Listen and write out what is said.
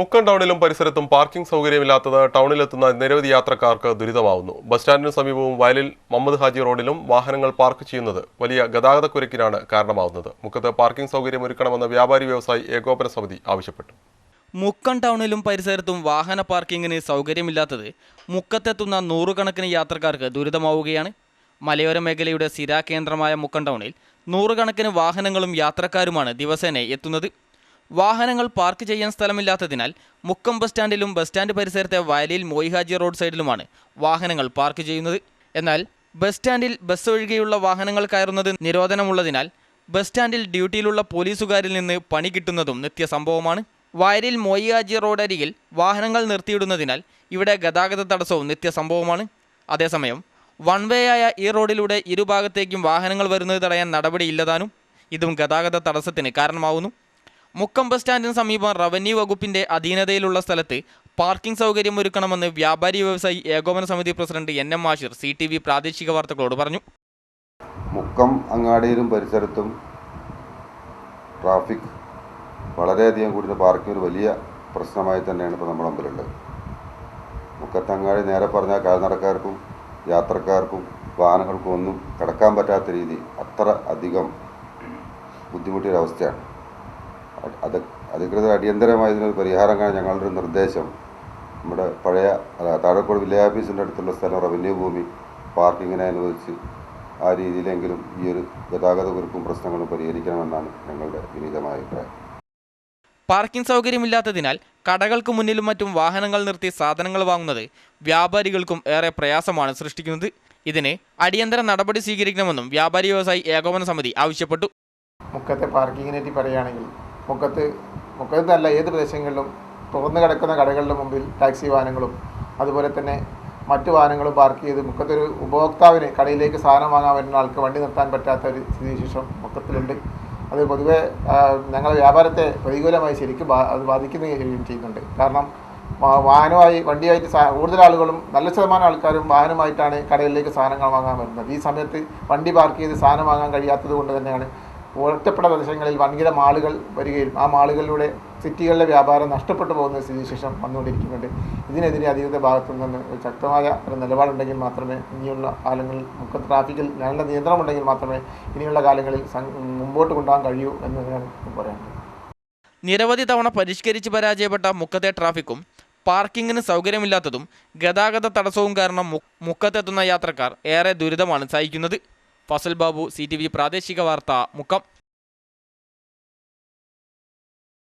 മുക്കം ടൗണിലും പരിസരത്തും പാർക്കിംഗ് സൗകര്യമില്ലാത്തത് ടൗണിലെത്തുന്ന നിരവധി യാത്രക്കാർക്ക് ദുരിതമാവുന്നു. ബസ് സ്റ്റാൻഡിന് സമീപവും വയലിൽ മുഹമ്മദ് ഹാജി റോഡിലും വാഹനങ്ങൾ പാർക്ക് ചെയ്യുന്നത് വലിയ ഗതാഗതക്കുരുക്കിനാണ് കാരണമാവുന്നത്. മുക്കത്ത് പാർക്കിംഗ് സൗകര്യം ഒരുക്കണമെന്ന് വ്യാപാരി വ്യവസായി ഏകോപന സമിതി ആവശ്യപ്പെട്ടു. മുക്കം ടൗണിലും പരിസരത്തും വാഹന പാർക്കിങ്ങിന് സൗകര്യമില്ലാത്തത് മുക്കത്തെത്തുന്ന നൂറുകണക്കിന് യാത്രക്കാർക്ക് ദുരിതമാവുകയാണ്. മലയോര മേഖലയുടെ സ്ഥിരാകേന്ദ്രമായ മുക്കം ടൗണിൽ നൂറുകണക്കിന് വാഹനങ്ങളും യാത്രക്കാരുമാണ് ദിവസേന എത്തുന്നത്. വാഹനങ്ങൾ പാർക്ക് ചെയ്യാൻ സ്ഥലമില്ലാത്തതിനാൽ മുക്കം ബസ് സ്റ്റാൻഡിലും ബസ് സ്റ്റാൻഡ് പരിസരത്തെ വയലിൽ മോയിഹാജി റോഡ് സൈഡിലുമാണ് വാഹനങ്ങൾ പാർക്ക് ചെയ്യുന്നത്. എന്നാൽ ബസ് സ്റ്റാൻഡിൽ ബസ് ഒഴികെയുള്ള വാഹനങ്ങൾ കയറുന്നത് നിരോധനമുള്ളതിനാൽ ബസ് സ്റ്റാൻഡിൽ ഡ്യൂട്ടിയിലുള്ള പോലീസുകാരിൽ നിന്ന് പണി കിട്ടുന്നതും നിത്യസംഭവമാണ്. വയലിൽ റോഡ് അരികിൽ വാഹനങ്ങൾ നിർത്തിയിടുന്നതിനാൽ ഇവിടെ ഗതാഗത തടസ്സവും നിത്യസംഭവമാണ്. അതേസമയം വൺ വേ ആയ ഈ റോഡിലൂടെ ഇരുഭാഗത്തേക്കും വാഹനങ്ങൾ വരുന്നത് തടയാൻ നടപടിയില്ലതാനും ഇതും ഗതാഗത തടസ്സത്തിന് കാരണമാവുന്നു. മുക്കം ബസ് സ്റ്റാൻഡിന് സമീപം റവന്യൂ വകുപ്പിന്റെ അധീനതയിലുള്ള സ്ഥലത്ത് പാർക്കിംഗ് സൗകര്യം ഒരുക്കണമെന്ന് വ്യാപാരി വ്യവസായി ഏകോപന സമിതി president N M Ashir C T V പ്രാദേശിക വാർത്തകളോട് പറഞ്ഞു. മുക്കം അങ്ങാടിയിലും പരിസരത്തും ട്രാഫിക് വളരെയധികം കൂടുതൽ പാർക്കിംഗ് ഒരു വലിയ പ്രശ്നമായി തന്നെയാണ് ഇപ്പോൾ നമ്മുടെ മുമ്പിലുള്ളത്. മുക്കത്തങ്ങാടി നേരെ പറഞ്ഞാൽ കാൽനടക്കാർക്കും യാത്രക്കാർക്കും വാഹനങ്ങൾക്കും ഒന്നും കിടക്കാൻ പറ്റാത്ത രീതി അത്ര അധികം ബുദ്ധിമുട്ടിയൊരവസ്ഥയാണ്. അത് അധികൃതർ അടിയന്തരമായി ഇതിനൊരു പരിഹാരം കാണാൻ ഞങ്ങളുടെ ഒരു നിർദ്ദേശം. നമ്മുടെ പഴയ താഴെക്കോട് വില്ലേജ് ഓഫീസിന്റെ അടുത്തുള്ള സ്ഥലം റവന്യൂ ഭൂമി പാർക്കിങ്ങിനെ അനുവദിച്ച് ആ രീതിയിലെങ്കിലും ഈ ഒരു ഗതാഗത കുരുക്കും പ്രശ്നങ്ങളും പരിഹരിക്കണമെന്നാണ് ഞങ്ങളുടെ വിനീതമായ അഭിപ്രായം. പാർക്കിംഗ് സൗകര്യമില്ലാത്തതിനാൽ കടകൾക്ക് മുന്നിലും മറ്റും വാഹനങ്ങൾ നിർത്തി സാധനങ്ങൾ വാങ്ങുന്നത് വ്യാപാരികൾക്കും ഏറെ പ്രയാസമാണ് സൃഷ്ടിക്കുന്നത്. ഇതിന് അടിയന്തര നടപടി സ്വീകരിക്കണമെന്നും വ്യാപാരി വ്യവസായി ഏകോപന സമിതി ആവശ്യപ്പെട്ടു. മുക്കത്തെ പാർക്കിങ്ങിനെ പറ്റി പറയുകയാണെങ്കിൽ മുക്കത്ത് മുക്കത്തല്ല ഏത് പ്രദേശങ്ങളിലും തുറന്നു കിടക്കുന്ന കടകളുടെ മുമ്പിൽ ടാക്സി വാഹനങ്ങളും അതുപോലെ തന്നെ മറ്റു വാഹനങ്ങളും പാർക്ക് ചെയ്ത് മുക്കത്തൊരു ഉപഭോക്താവിന് കടയിലേക്ക് സാധനം വാങ്ങാൻ വരുന്ന ആൾക്ക് വണ്ടി നിർത്താൻ പറ്റാത്ത ഒരു സ്ഥിതിവിശേഷം മുക്കത്തിലുണ്ട്. അത് പൊതുവെ ഞങ്ങളുടെ വ്യാപാരത്തെ പ്രതികൂലമായി ശരിക്കും അത് ബാധിക്കുകയും ചെയ്യുന്നുണ്ട്. കാരണം വാഹനമായി വണ്ടിയായിട്ട് കൂടുതൽ ആളുകളും നല്ല ശതമാനം ആൾക്കാരും വാഹനമായിട്ടാണ് കടയിലേക്ക് സാധനങ്ങൾ വാങ്ങാൻ വരുന്നത്. ഈ സമയത്ത് വണ്ടി പാർക്ക് ചെയ്ത് സാധനം വാങ്ങാൻ കഴിയാത്തത് കൊണ്ട് തന്നെയാണ് ഒറ്റപ്പെട്ട പ്രദേശങ്ങളിൽ വൻകിട മാളുകൾ വരികയും ആ മാളുകളിലൂടെ സിറ്റികളിലെ വ്യാപാരം നഷ്ടപ്പെട്ടു പോകുന്ന സ്ഥിതിവിശേഷം വന്നുകൊണ്ടിരിക്കുന്നുണ്ട്. ഇതിനെതിരെ അധികൃത ഭാഗത്തു നിന്ന് ശക്തമായ ഒരു നിലപാടുണ്ടെങ്കിൽ മാത്രമേ ഇനിയുള്ള കാലങ്ങളിൽ നമുക്ക് ട്രാഫിക്കിൽ നല്ല നിയന്ത്രണമുണ്ടെങ്കിൽ മാത്രമേ ഇനിയുള്ള കാലങ്ങളിൽ മുമ്പോട്ട് കൊണ്ടുപോകാൻ കഴിയൂ എന്ന് ഞാൻ പറയാം നിരവധി തവണ പരിഷ്കരിച്ച് പരാജയപ്പെട്ട മുക്കത്തെ ട്രാഫിക്കും പാർക്കിങ്ങിന് സൗകര്യമില്ലാത്തതും ഗതാഗത തടസ്സവും കാരണം മുക്കത്തെത്തുന്ന യാത്രക്കാർ ഏറെ ദുരിതമാണ് സഹിക്കുന്നത്. ഫസൽ ബാബു സി പ്രാദേശിക വാർത്ത മുക്കം.